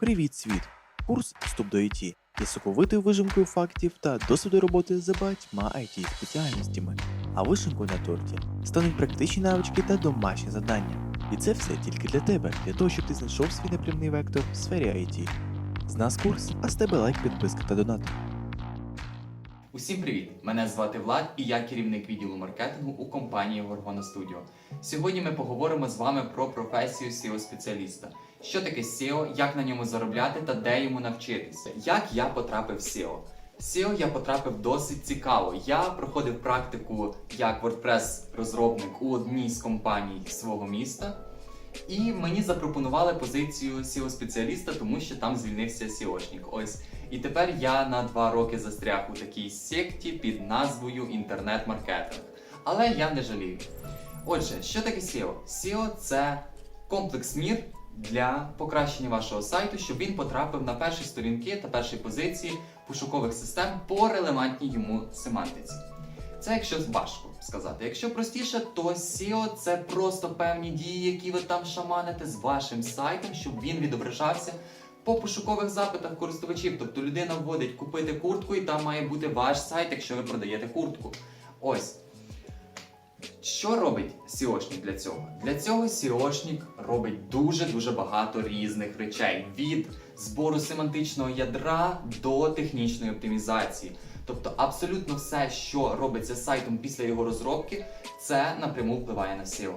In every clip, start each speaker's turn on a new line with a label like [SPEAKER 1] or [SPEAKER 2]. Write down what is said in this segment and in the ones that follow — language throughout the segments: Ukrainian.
[SPEAKER 1] Привіт, світ! Курс Вступ до ІТ є соковитою вижимкою фактів та досвіду роботи за багатьма it спеціальностями. А вишенкою на торті стануть практичні навички та домашні завдання. І це все тільки для тебе, для того, щоб ти знайшов свій напрямний вектор в сфері IT. З нас курс, а з тебе лайк, підписка та донат.
[SPEAKER 2] Усім привіт! Мене звати Влад і я керівник відділу маркетингу у компанії Gorgona Studio. Сьогодні ми поговоримо з вами про професію SEO-спеціаліста. Що таке SEO, як на ньому заробляти та де йому навчитися. Як я потрапив в SEO? В SEO я потрапив досить цікаво. Я проходив практику як WordPress-розробник у одній з компаній свого міста. І мені запропонували позицію SEO-спеціаліста, тому що там звільнився SEOшник. Ось. І тепер я на два роки застряг у такій секті під назвою інтернет-маркетинг. Але я не жалію. Отже, що таке SEO? SEO це комплекс мір для покращення вашого сайту, щоб він потрапив на перші сторінки та перші позиції пошукових систем по релевантній йому семантиці. Це якщо важко сказати. Якщо простіше, то SEO це просто певні дії, які ви там шаманите з вашим сайтом, щоб він відображався по пошукових запитах користувачів. Тобто людина вводить купити куртку, і там має бути ваш сайт, якщо ви продаєте куртку. Ось. Що робить SEOшник для цього? Для цього SEOшник робить дуже-дуже багато різних речей від збору семантичного ядра до технічної оптимізації. Тобто абсолютно все, що робиться сайтом після його розробки, це напряму впливає на SEO.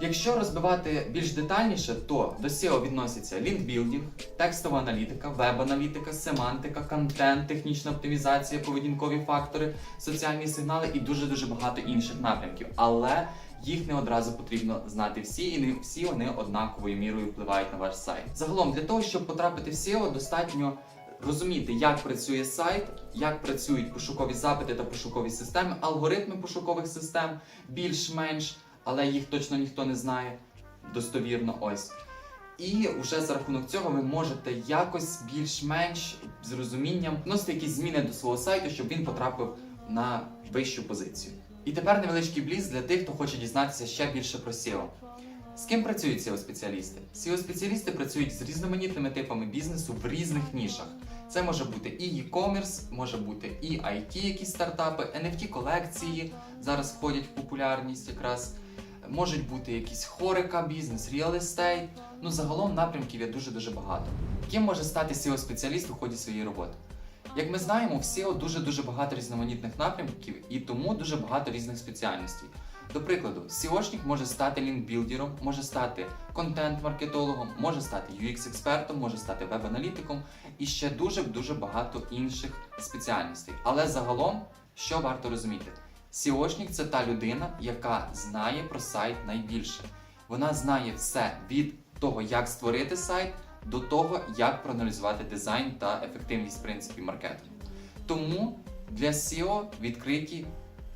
[SPEAKER 2] Якщо розбивати більш детальніше, то до SEO відносяться лінкбілдинг, текстова аналітика, веб-аналітика, семантика, контент, технічна оптимізація, поведінкові фактори, соціальні сигнали і дуже-дуже багато інших напрямків. Але їх не одразу потрібно знати всі, і не всі вони однаковою мірою впливають на ваш сайт. Загалом, для того, щоб потрапити в SEO, достатньо розуміти, як працює сайт, як працюють пошукові запити та пошукові системи, алгоритми пошукових систем більш-менш, але їх точно ніхто не знає достовірно ось. І вже за рахунок цього ви можете якось більш-менш з розумінням вносити якісь зміни до свого сайту, щоб він потрапив на вищу позицію. І тепер невеличкий бліз для тих, хто хоче дізнатися ще більше про SEO. З ким працюють SEO-спеціалісти? SEO-спеціалісти працюють з різноманітними типами бізнесу в різних нішах. Це може бути і e-commerce, може бути і IT, якісь стартапи, NFT колекції зараз входять в популярність якраз. Можуть бути якісь хорика, бізнес, estate. Ну загалом напрямків є дуже дуже багато. Ким може стати SEO-спеціаліст у ході своєї роботи? Як ми знаємо, в SEO дуже дуже багато різноманітних напрямків і тому дуже багато різних спеціальностей. До прикладу, SEOшник може стати лінкбілдером, може стати контент-маркетологом, може стати UX-експертом, може стати веб-аналітиком і ще дуже-дуже багато інших спеціальностей. Але загалом, що варто розуміти? SEOшник – це та людина, яка знає про сайт найбільше. Вона знає все від того, як створити сайт, до того, як проаналізувати дизайн та ефективність в принципі маркетингу. Тому для SEO відкриті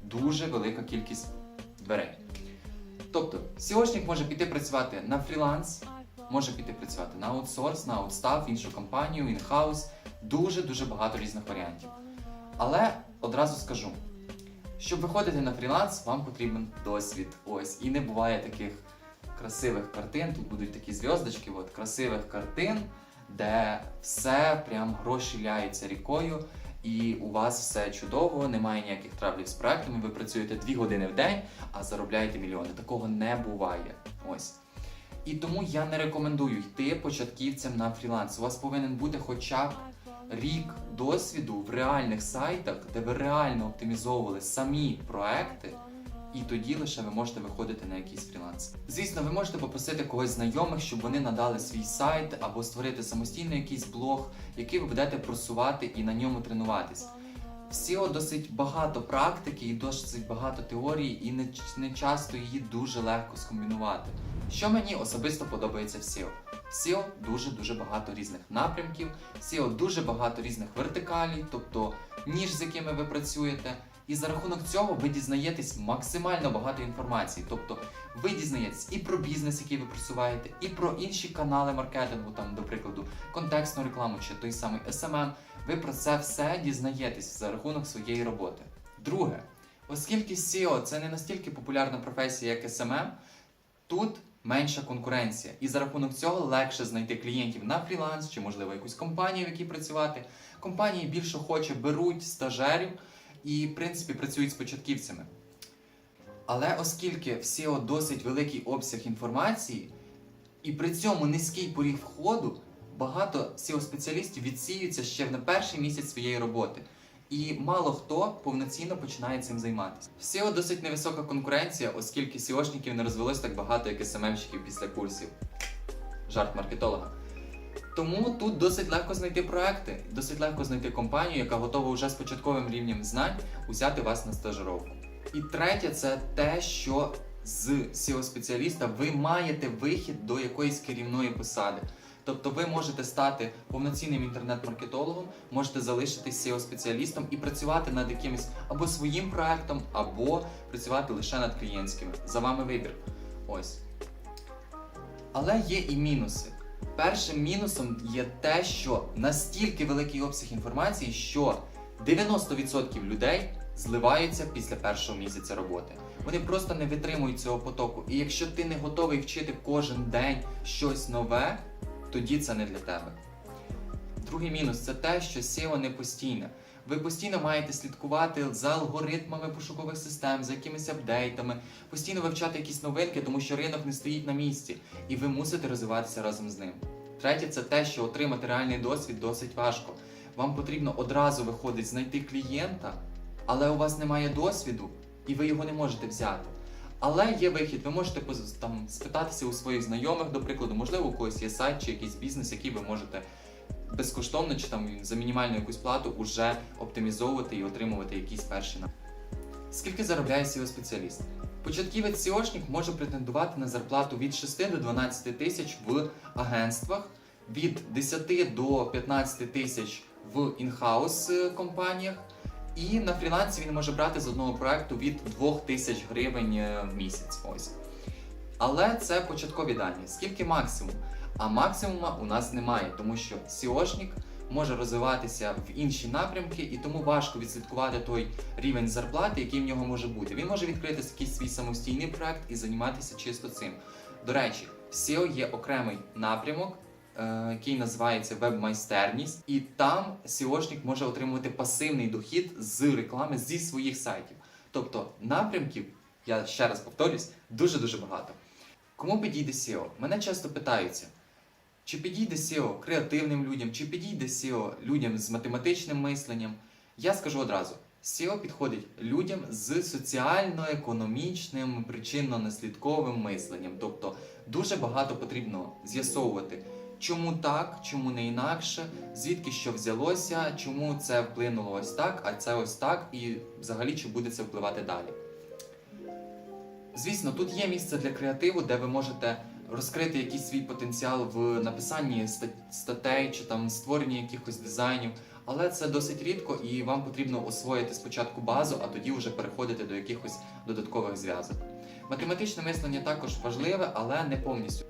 [SPEAKER 2] дуже велика кількість дверей. Тобто, SEOшник може піти працювати на фріланс, може піти працювати на аутсорс, на аутстав, іншу компанію, інхаус. Дуже-дуже багато різних варіантів. Але одразу скажу, щоб виходити на фріланс, вам потрібен досвід. Ось. І не буває таких красивих картин. Тут будуть такі зв'язочки, от, красивих картин, де все прям гроші ляються рікою, і у вас все чудово, немає ніяких травлів з проектами. Ви працюєте 2 години в день, а заробляєте мільйони. Такого не буває. Ось. І тому я не рекомендую йти початківцям на фріланс. У вас повинен бути хоча б рік досвіду в реальних сайтах, де ви реально оптимізовували самі проекти. І тоді лише ви можете виходити на якийсь фріланс. Звісно, ви можете попросити когось знайомих, щоб вони надали свій сайт або створити самостійно якийсь блог, який ви будете просувати і на ньому тренуватись. В SEO досить багато практики і досить багато теорії, і не, не часто її дуже легко скомбінувати. Що мені особисто подобається в SEO? SEO дуже-дуже багато різних напрямків, SEO дуже багато різних вертикалей, тобто ніж, з якими ви працюєте. І за рахунок цього ви дізнаєтесь максимально багато інформації. Тобто ви дізнаєтесь і про бізнес, який ви просуваєте, і про інші канали маркетингу, там, до прикладу, контекстну рекламу чи той самий SMM. Ви про це все дізнаєтесь за рахунок своєї роботи. Друге, оскільки SEO це не настільки популярна професія, як SMM, тут менша конкуренція. І за рахунок цього легше знайти клієнтів на фріланс чи, можливо, якусь компанію, в якій працювати. Компанії більше хоче беруть стажерів і, в принципі, працюють з початківцями. Але оскільки в SEO досить великий обсяг інформації, і при цьому низький поріг входу, багато SEO-спеціалістів відсіюються ще на перший місяць своєї роботи. І мало хто повноцінно починає цим займатися. В SEO досить невисока конкуренція, оскільки SEOшників не розвелось так багато, як СММщиків після курсів. Жарт маркетолога. Тому тут досить легко знайти проекти, досить легко знайти компанію, яка готова вже з початковим рівнем знань взяти вас на стажировку. І третє, це те, що з SEO-спеціаліста ви маєте вихід до якоїсь керівної посади. Тобто ви можете стати повноцінним інтернет-маркетологом, можете залишитись SEO-спеціалістом і працювати над якимось або своїм проектом, або працювати лише над клієнтськими. За вами вибір. Ось. Але є і мінуси. Першим мінусом є те, що настільки великий обсяг інформації, що 90% людей зливаються після першого місяця роботи. Вони просто не витримують цього потоку. І якщо ти не готовий вчити кожен день щось нове, тоді це не для тебе. Другий мінус це те, що SEO не постійне. Ви постійно маєте слідкувати за алгоритмами пошукових систем, за якимись апдейтами, постійно вивчати якісь новинки, тому що ринок не стоїть на місці, і ви мусите розвиватися разом з ним. Третє, це те, що отримати реальний досвід досить важко. Вам потрібно одразу виходить знайти клієнта, але у вас немає досвіду, і ви його не можете взяти. Але є вихід, ви можете там спитатися у своїх знайомих, до прикладу, можливо, у когось є сайт чи якийсь бізнес, який ви можете безкоштовно чи там за мінімальну якусь плату уже оптимізовувати і отримувати якісь перші на. Скільки заробляє SEO спеціаліст? Початківець SEOшник може претендувати на зарплату від 6 до 12 тисяч в агентствах, від 10 до 15 тисяч в інхаус е, компаніях. І на фрілансі він може брати з одного проекту від 2 тисяч гривень е, в місяць. Ось. Але це початкові дані. Скільки максимум? А максимума у нас немає, тому що SEOшник може розвиватися в інші напрямки, і тому важко відслідкувати той рівень зарплати, який в нього може бути. Він може відкрити якийсь свій самостійний проект і займатися чисто цим. До речі, в SEO є окремий напрямок, який називається веб-майстерність, і там SEOшник може отримувати пасивний дохід з реклами зі своїх сайтів. Тобто напрямків, я ще раз повторюсь, дуже дуже багато. Кому підійде SEO? Мене часто питаються, чи підійде SEO креативним людям, чи підійде SEO людям з математичним мисленням. Я скажу одразу: SEO підходить людям з соціально-економічним причинно-наслідковим мисленням. Тобто дуже багато потрібно з'ясовувати, чому так, чому не інакше, звідки що взялося, чому це вплинуло ось так, а це ось так, і взагалі чи буде це впливати далі. Звісно, тут є місце для креативу, де ви можете розкрити якийсь свій потенціал в написанні ста- статей чи там створенні якихось дизайнів, але це досить рідко і вам потрібно освоїти спочатку базу, а тоді вже переходити до якихось додаткових зв'язок. Математичне мислення також важливе, але не повністю.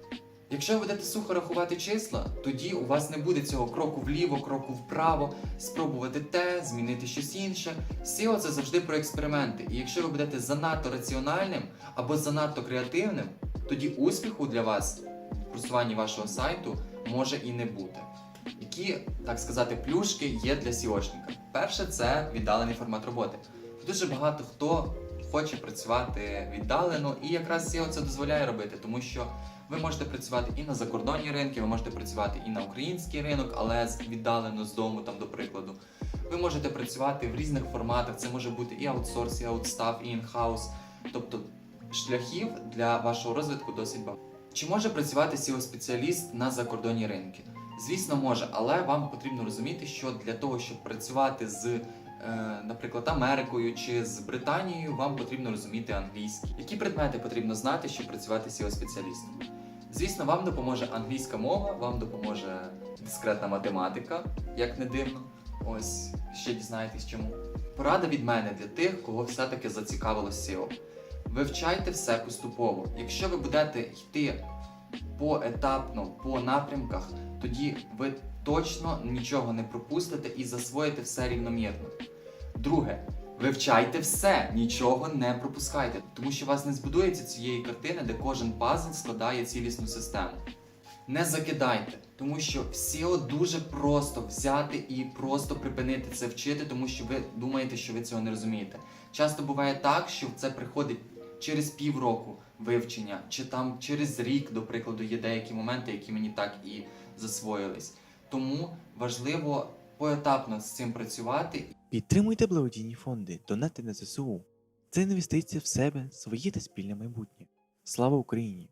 [SPEAKER 2] Якщо ви будете сухо рахувати числа, тоді у вас не буде цього кроку вліво, кроку вправо, спробувати те, змінити щось інше. SEO це завжди про експерименти. І якщо ви будете занадто раціональним або занадто креативним, тоді успіху для вас в просуванні вашого сайту може і не бути. Які, так сказати, плюшки є для SEOшника? Перше, це віддалений формат роботи. Дуже багато хто хоче працювати віддалено, і якраз SEO це дозволяє робити, тому що ви можете працювати і на закордонні ринки, ви можете працювати і на український ринок, але віддалено з дому, там, до прикладу. Ви можете працювати в різних форматах. Це може бути і аутсорс, і аутстаф, і інхаус. Тобто шляхів для вашого розвитку досить багато. Чи може працювати SEO-спеціаліст на закордонні ринки? Звісно, може, але вам потрібно розуміти, що для того, щоб працювати з, е, наприклад, Америкою чи з Британією, вам потрібно розуміти англійський. Які предмети потрібно знати, щоб працювати SEO-спеціалістом? Звісно, вам допоможе англійська мова, вам допоможе дискретна математика, як не дивно. Ось ще дізнаєтесь чому. Порада від мене для тих, кого все-таки зацікавило SEO. Вивчайте все поступово. Якщо ви будете йти поетапно по напрямках, тоді ви точно нічого не пропустите і засвоїте все рівномірно. Друге, Вивчайте все, нічого не пропускайте, тому що вас не збудується цієї картини, де кожен пазл складає цілісну систему. Не закидайте, тому що всього дуже просто взяти і просто припинити це вчити, тому що ви думаєте, що ви цього не розумієте. Часто буває так, що це приходить через півроку вивчення, чи там через рік, до прикладу, є деякі моменти, які мені так і засвоїлись. Тому важливо поетапно з цим працювати
[SPEAKER 1] Підтримуйте благодійні фонди, донати на ЗСУ. Це інвестиція в себе, своє та спільне майбутнє. Слава Україні!